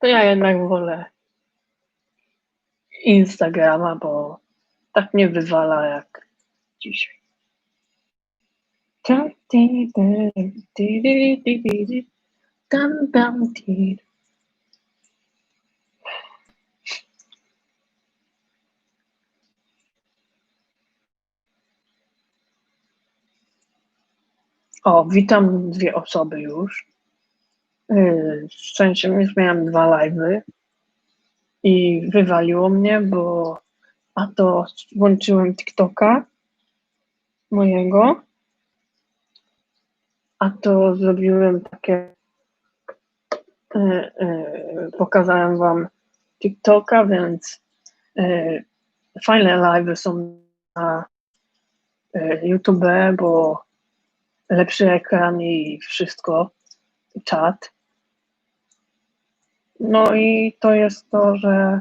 To ja jednak wolę Instagrama, bo tak nie wywala jak dzisiaj. Tam, tam, tam. O, witam dwie osoby już. W sensie już miałem dwa live'y i wywaliło mnie, bo a to włączyłem TikToka mojego, a to zrobiłem takie yy, yy, pokazałem wam TikToka, więc fajne live'y są na YouTube, bo lepszy ekran i wszystko, czat. No i to jest to, że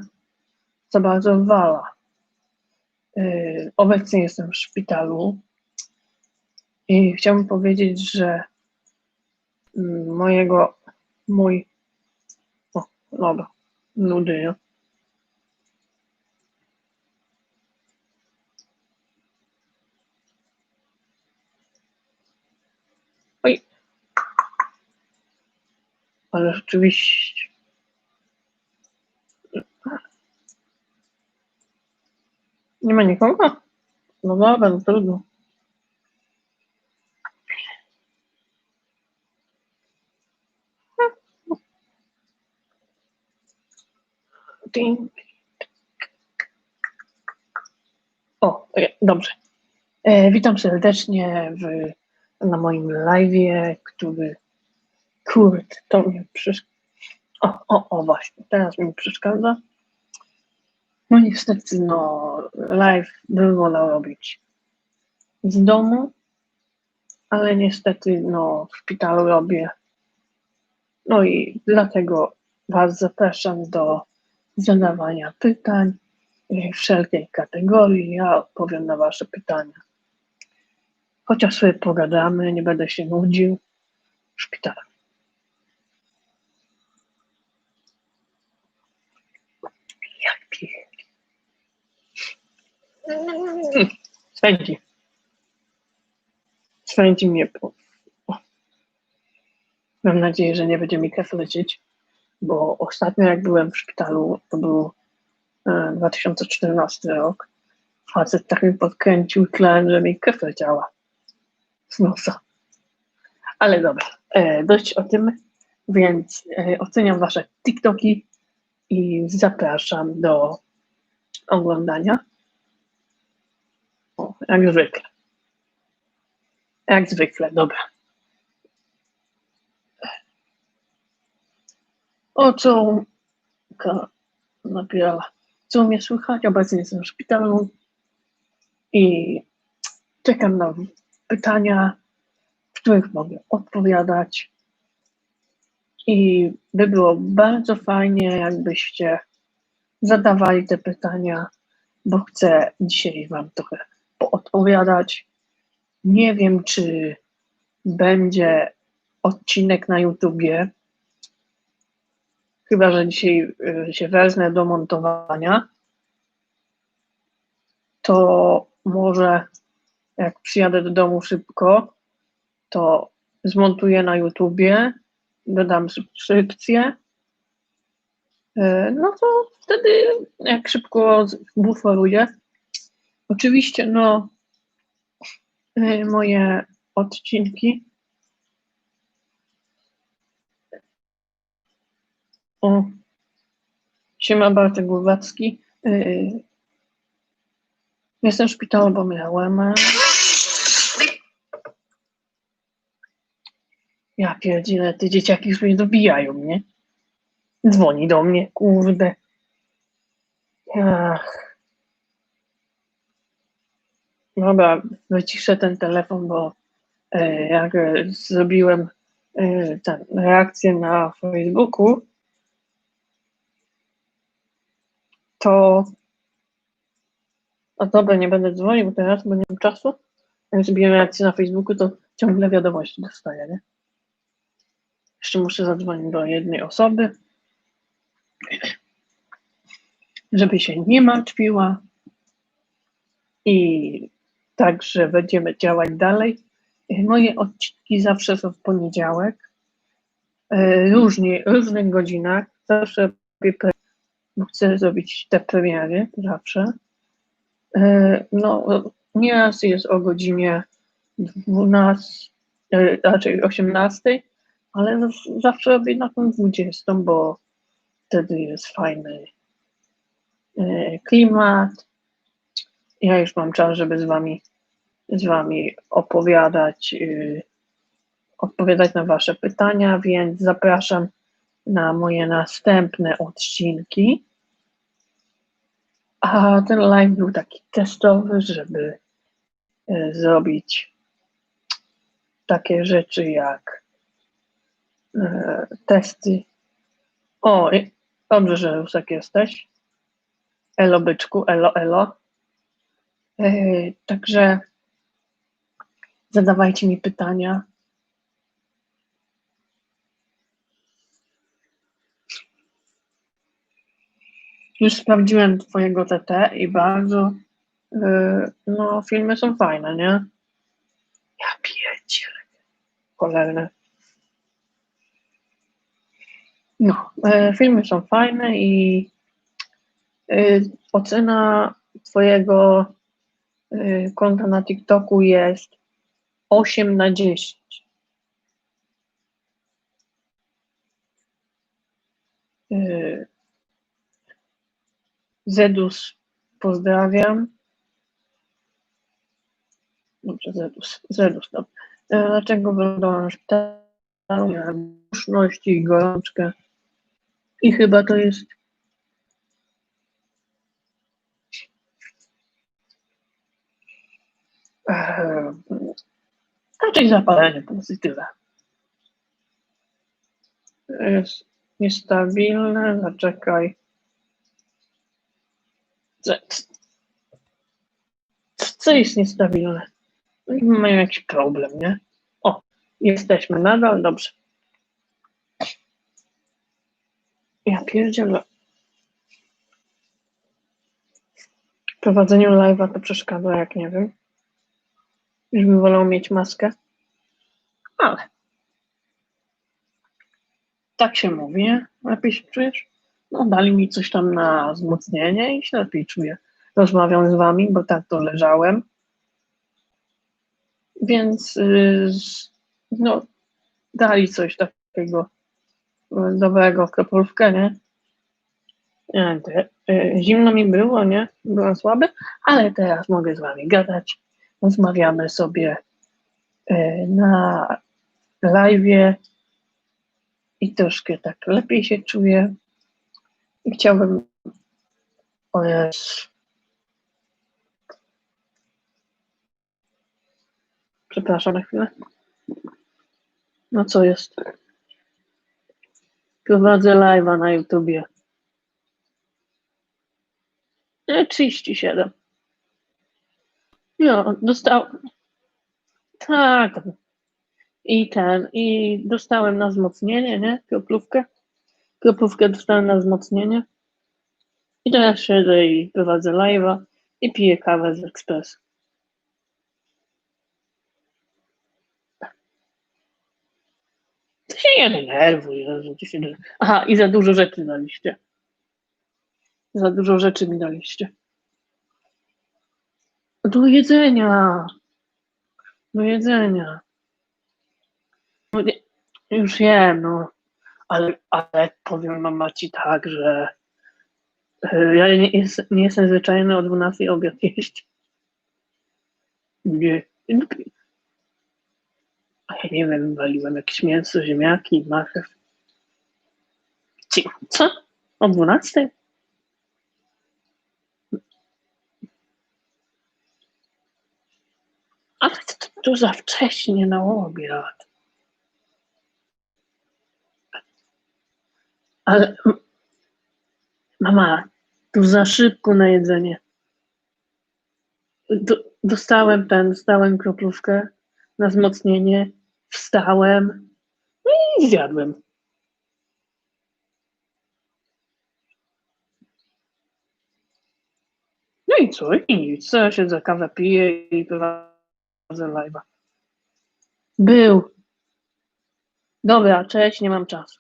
za bardzo wala. Yy, obecnie jestem w szpitalu i chciałbym powiedzieć, że mm, mojego, mój, o, dobra, nudy, nie? Oj. Ale rzeczywiście. Nie ma nikogo? No dobra, no trudno. O, dobrze. E, witam serdecznie w, na moim live'ie, który kurt, to mnie przeszkadza. O, o, o, właśnie, teraz mi przeszkadza. No niestety, no, live wolał robić z domu, ale niestety, no, w szpitalu robię. No i dlatego Was zapraszam do zadawania pytań wszelkiej kategorii. Ja odpowiem na Wasze pytania. Chociaż sobie pogadamy, nie będę się nudził w szpitalu. Jak. Swędzi. Swędzi mnie. Po... Mam nadzieję, że nie będzie mi krew lecieć, bo ostatnio jak byłem w szpitalu, to był e, 2014 rok, facet tak mi podkręcił tlen, że mi krew leciała z nosa. Ale dobra, e, dość o tym, więc e, oceniam Wasze TikToki i zapraszam do oglądania. Jak zwykle. Jak zwykle, dobra. O co ka- napisała? Co mnie słychać? Obecnie jestem w szpitalu i czekam na pytania, w których mogę odpowiadać. I by było bardzo fajnie, jakbyście zadawali te pytania, bo chcę dzisiaj Wam trochę poodpowiadać. Nie wiem, czy będzie odcinek na YouTubie. Chyba, że dzisiaj y, się wezmę do montowania, to może jak przyjadę do domu szybko, to zmontuję na YouTubie, dodam subskrypcję. Y, No to wtedy, jak szybko buforuję, oczywiście, no, y, moje odcinki. O, siema Bartek Głowacki. Y, Jestem w szpitalu, bo miałem. e, Ja pierdzielę, te dzieciaki już mnie dobijają, nie? Dzwoni do mnie, kurde. Ach. Dobra, wyciszę ten telefon, bo e, jak e, zrobiłem e, tę reakcję na Facebooku, to a dobra, nie będę dzwonił teraz, bo nie mam czasu. Jak zrobiłem reakcję na Facebooku, to ciągle wiadomości dostaję, nie? Jeszcze muszę zadzwonić do jednej osoby. żeby się nie martwiła i także będziemy działać dalej. Moje odcinki zawsze są w poniedziałek, e, różnie, różnych godzinach, zawsze chcę zrobić te premiery, zawsze. E, No, nieraz jest o godzinie 12, e, raczej 18, ale no, zawsze robię na tą 20, bo wtedy jest fajny klimat. Ja już mam czas, żeby z wami, z wami opowiadać, e, odpowiadać na wasze pytania, więc zapraszam na moje następne odcinki. A ten live był taki testowy, żeby e, zrobić takie rzeczy jak e, testy. O, dobrze, że Rusek jesteś. Elo byczku, elo, elo. E, Także zadawajcie mi pytania. Już sprawdziłem twojego TT i bardzo, e, no, filmy są fajne, nie? Ja pierdzielę. Cholerne. No, e, filmy są fajne i ocena twojego konta na TikToku jest 8 na 10. E, Zedus, pozdrawiam. Dobrze, Zedus, Zedus, dobrze. E, Dlaczego wylądowałem w szpitalu? Miałem duszność i gorączkę. I chyba to jest raczej zapalenie pozytywne. Jest niestabilne, zaczekaj. Co, jest niestabilne? Mają jakiś problem, nie? O, jesteśmy nadal, dobrze. Ja pierdzielę. Prowadzeniu live'a to przeszkadza, jak nie wiem. Już bym wolał mieć maskę. Ale. Tak się mówi? Lepiej się czujesz? No, dali mi coś tam na wzmocnienie i się lepiej czuję. Rozmawiam z wami, bo tak to leżałem. Więc yy, no, dali coś takiego yy, dobrego, kroplówkę, nie? Yy, zimno mi było, nie? Byłem słaby, ale teraz mogę z wami gadać. Rozmawiamy sobie yy, na live'ie i troszkę tak lepiej się czuję. I chciałbym. Przepraszam na chwilę. No co jest? Prowadzę live'a na YouTubie. Nie, 37. No, dostał. Tak. I ten, i dostałem na wzmocnienie, nie? Kroplówkę. Kroplówkę dostałem na wzmocnienie. I teraz siedzę i prowadzę live'a i piję kawę z ekspresu. Ty się nie denerwuj, Jezu, ty. Aha, i za dużo rzeczy daliście. Za dużo rzeczy mi daliście. Do jedzenia. Do jedzenia. No już jem, no. Ale, ale powiem mama ci tak, że e, ja nie, jest, nie jestem zwyczajny o 12 obiad jeść. Nie. A ja nie wiem, waliłem jakieś mięso, ziemniaki, marchew. Co? O 12? Ale to za wcześnie na obiad. Ale mama, tu za szybko na jedzenie. Dostałem ten, dostałem kroplówkę na wzmocnienie, wstałem no i zjadłem. No i co? I nic. Co ja się za kawę piję i bywa live'a. Był. Dobra, cześć, nie mam czasu.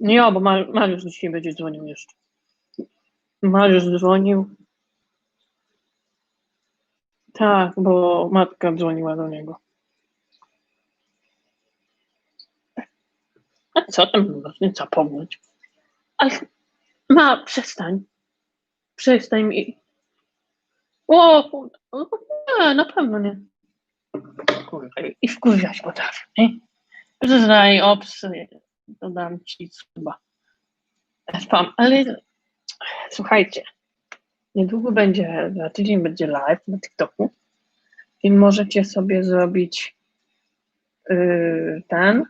Nie, bo Mar- Mariusz dzisiaj będzie dzwonił jeszcze. Mariusz dzwonił. Tak, bo matka dzwoniła do niego. A co tam nie zapomnieć? Ale ma, przestań. Przestań mi. O, nie, na pewno nie. I wkurwiać potrafię, nie? Znaj, ops, dodam ci chyba. Spam, ale słuchajcie, niedługo będzie, za tydzień będzie live na TikToku i możecie sobie zrobić yy, ten,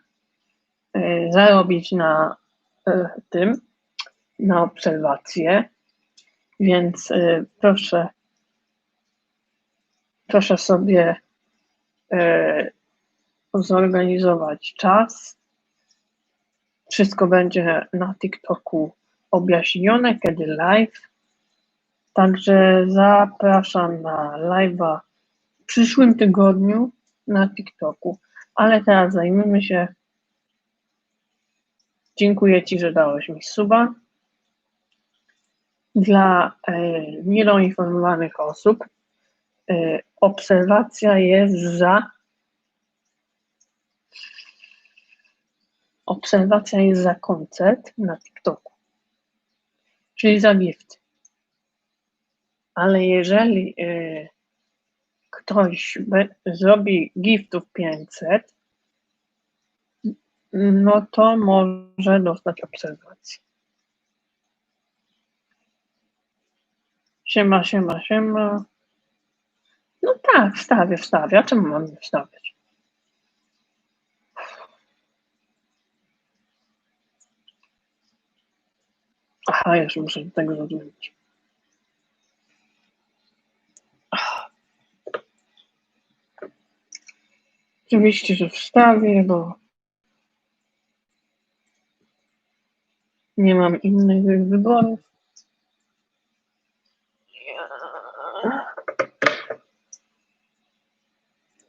yy, zarobić na yy, tym, na obserwację, więc yy, proszę, proszę sobie yy, zorganizować czas. Wszystko będzie na TikToku objaśnione, kiedy live. Także zapraszam na live'a w przyszłym tygodniu na TikToku. Ale teraz zajmiemy się. Dziękuję Ci, że dałeś mi suba. Dla e, niedoinformowanych osób e, obserwacja jest za obserwacja jest za koncert na TikToku, czyli za gifty. Ale jeżeli y, ktoś be, zrobi giftów 500, no to może dostać obserwację. Siema, siema, siema. No tak, wstawię, wstawię. A czemu mam nie wstawiać? Aha, jeszcze muszę do tego zadzwonić. Oczywiście, że wstawię, bo nie mam innych wyborów.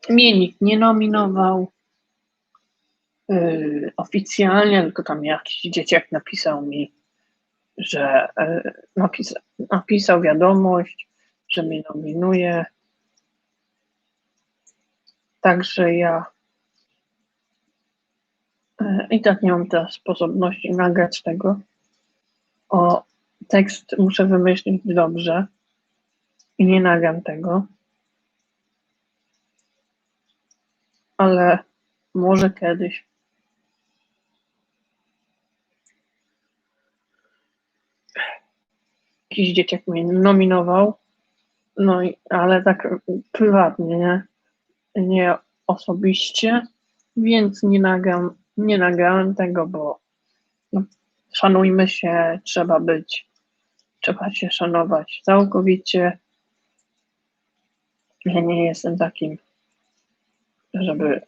Mnie nikt nie nominował yy, oficjalnie, tylko tam jakiś dzieciak napisał mi, że yy, napisa, napisał wiadomość, że mnie nominuje. Także ja yy, i tak nie mam teraz sposobności nagrać tego. O, tekst muszę wymyślić dobrze i nie nagram tego. Ale może kiedyś. Jakiś dzieciak mnie nominował, no i, ale tak prywatnie, nie, nie osobiście, więc nie nagram, nie nagrałem tego, bo no, szanujmy się, trzeba być, trzeba się szanować całkowicie. Ja nie jestem takim, żeby.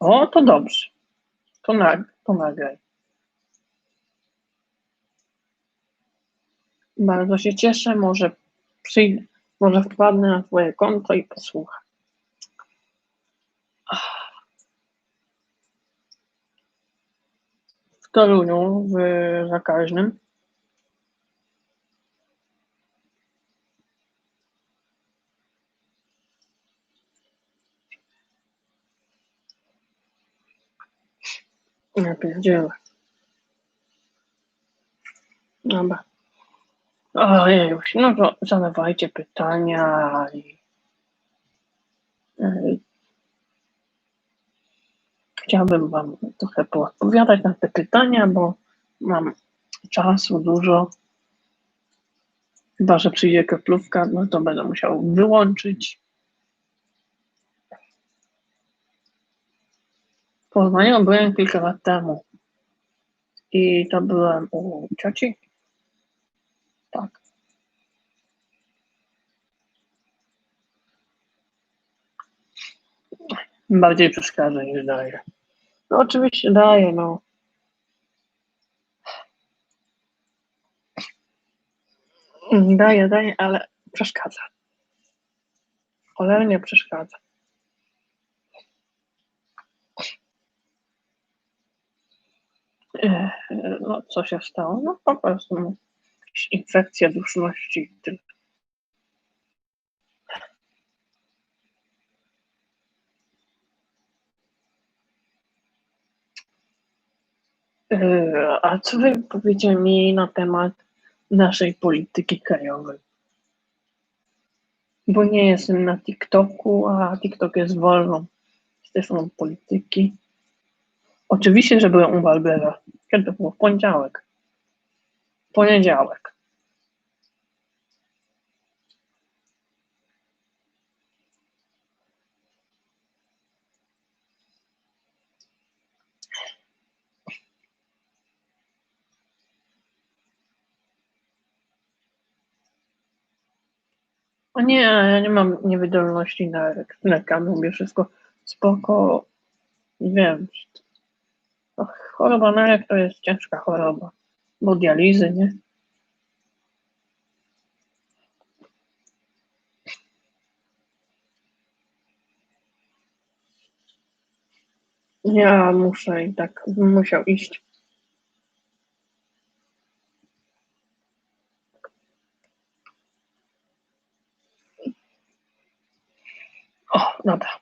O, to dobrze. To, nag, to nagraj. Bardzo się cieszę. Może przyjdę, może wpadnę na Twoje konto i posłucham. W Toruniu, w Zakaźnym. Ja pierdzielę. Dobra. Ojej, no to zadawajcie pytania i chciałbym Wam trochę poodpowiadać na te pytania, bo mam czasu dużo. Chyba, że przyjdzie kroplówka, no to będę musiał wyłączyć. W Poznaniu byłem kilka lat temu i to byłem u cioci. Tak. Bardziej przeszkadza niż daje. No oczywiście daje, no. Daje, daje, ale przeszkadza. Cholernie przeszkadza. No, co się stało? No, po prostu infekcja duszności. Ech, A co wy mi na temat naszej polityki krajowej? Bo nie jestem na TikToku, a TikTok jest wolną strefą polityki. Oczywiście, że byłem u Barbera. Kiedy to było? W poniedziałek. Poniedziałek. O nie, ja nie mam niewydolności na leka, mówię wszystko spoko. Wiem. No, choroba nerek to jest ciężka choroba. Bo dializy, nie? Ja muszę i tak musiał iść. O, dobra.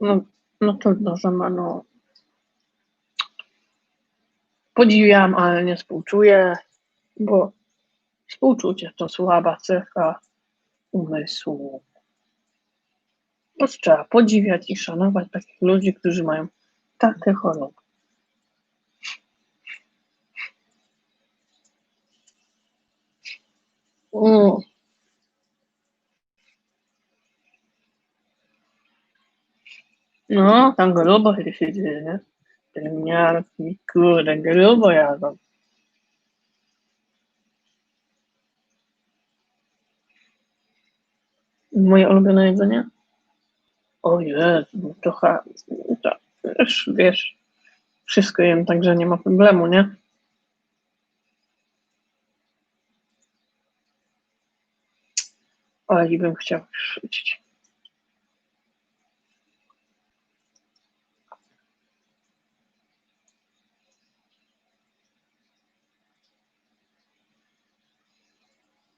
No, no trudno, że ma, no. Podziwiam, ale nie współczuję, bo współczucie to słaba cecha umysłu. Prostu trzeba podziwiać i szanować takich ludzi, którzy mają takie choroby. Mm. No, tam grubo się dzieje, nie? Pielęgniarki, kurde, grubo jadą. Moje ulubione jedzenie? O Jezu, trochę, to, wiesz, wiesz, wszystko jem, także nie ma problemu, nie? Ale bym chciał rzucić.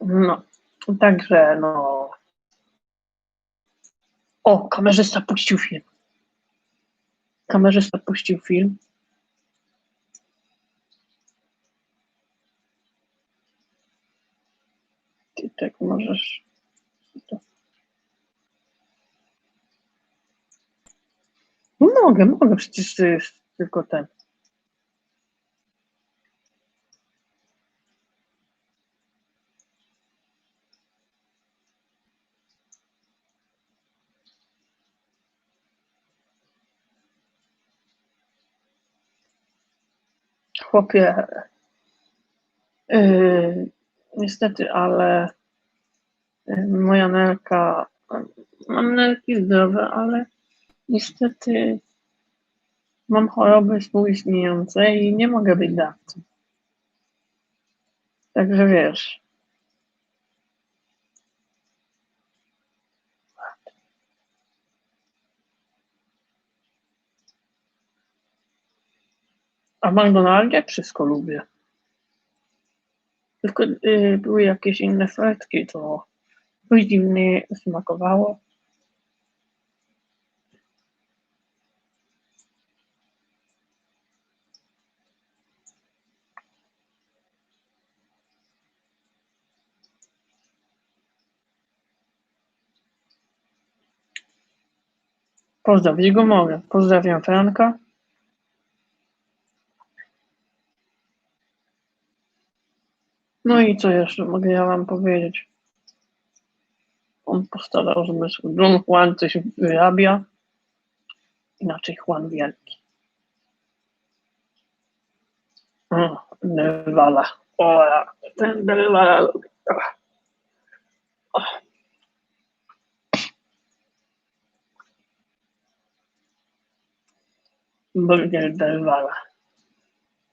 No, także no. O, kamerzysta puścił film. Kamerzysta puścił film. Ty tak możesz. Mogę, mogę, przecież to jest tylko ten. Chłopie, yy, niestety, ale yy, moja nerka, mam nerki zdrowe, ale niestety mam choroby współistniejące i nie mogę być dawcą. Także wiesz. A w McDonaldzie wszystko lubię. Tylko yy, były jakieś inne fretki, to coś dziwnie smakowało. Pozdrowić go mogę. Pozdrawiam Franka. No i co jeszcze mogę ja wam powiedzieć? On postarał zmysł. Don Juan coś wyrabia. Inaczej Juan Wielki. O, Nerwala. O, ten Nerwala. Burger Nerwala.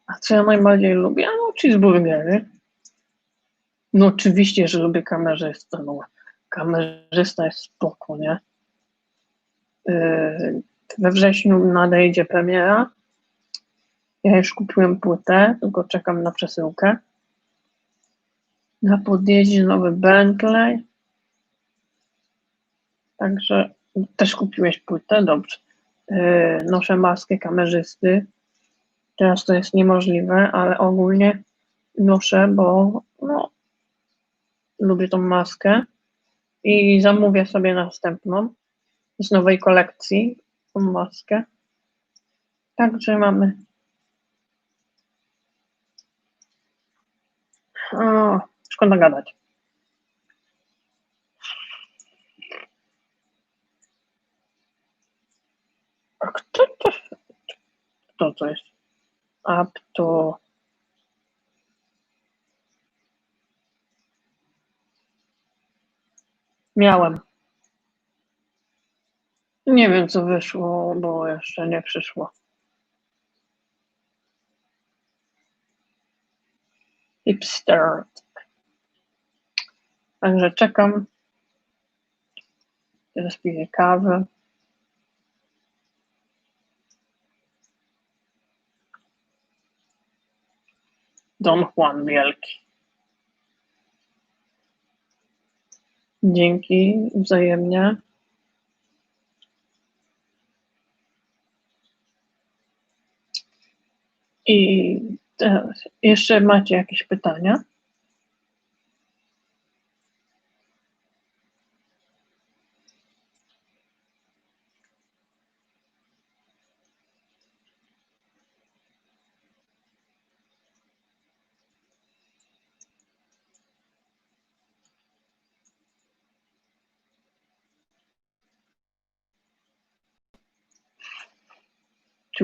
A co ja najbardziej lubię? No, cheeseburgery. No oczywiście, że lubię kamerzystę. No, kamerzysta jest spoko, nie? Yy, we wrześniu nadejdzie premiera. Ja już kupiłem płytę, tylko czekam na przesyłkę. Na podjeździe nowy Bentley. Także też kupiłeś płytę, dobrze. Yy, noszę maskę kamerzysty. Teraz to jest niemożliwe, ale ogólnie noszę, bo no, lubię tą maskę i zamówię sobie następną z nowej kolekcji tą maskę. Także mamy. O, szkoda gadać. A kto to? Kto to jest? Up Miałem. Nie wiem, co wyszło, bo jeszcze nie przyszło. Hipster. Także czekam. Teraz piję kawę. Don Juan Wielki. Dzięki wzajemnie. I teraz jeszcze macie jakieś pytania?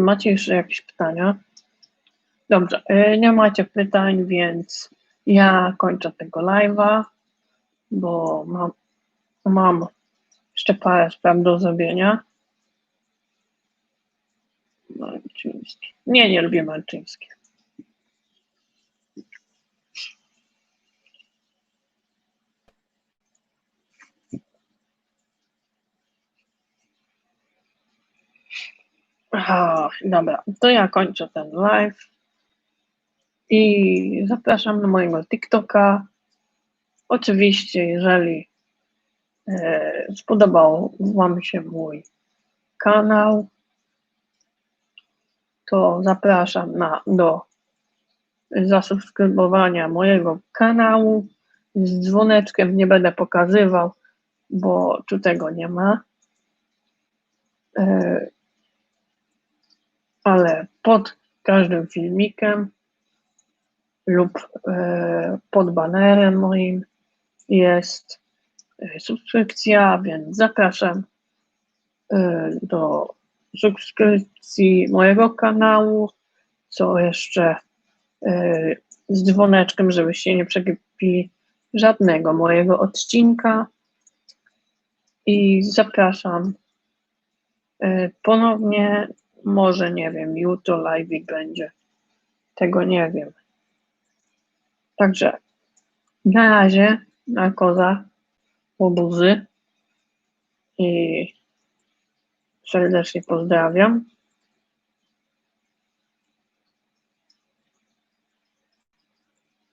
Macie jeszcze jakieś pytania? Dobrze, y, nie macie pytań, więc ja kończę tego live'a, bo mam, mam jeszcze parę spraw do zrobienia. Malczyński. Nie, nie lubię Malczyński. Aha, dobra, to ja kończę ten live i zapraszam na mojego TikToka. Oczywiście, jeżeli e, spodobał Wam się mój kanał, to zapraszam na, do zasubskrybowania mojego kanału z dzwoneczkiem. Nie będę pokazywał, bo tu tego nie ma. E, ale pod każdym filmikiem lub e, pod banerem moim jest e, subskrypcja, więc zapraszam e, do subskrypcji mojego kanału, co jeszcze? Z dzwoneczkiem, żebyście nie przegapili żadnego mojego odcinka. I zapraszam ponownie, może nie wiem, jutro live będzie, tego nie wiem. Także na razie na koza łobuzy i serdecznie pozdrawiam.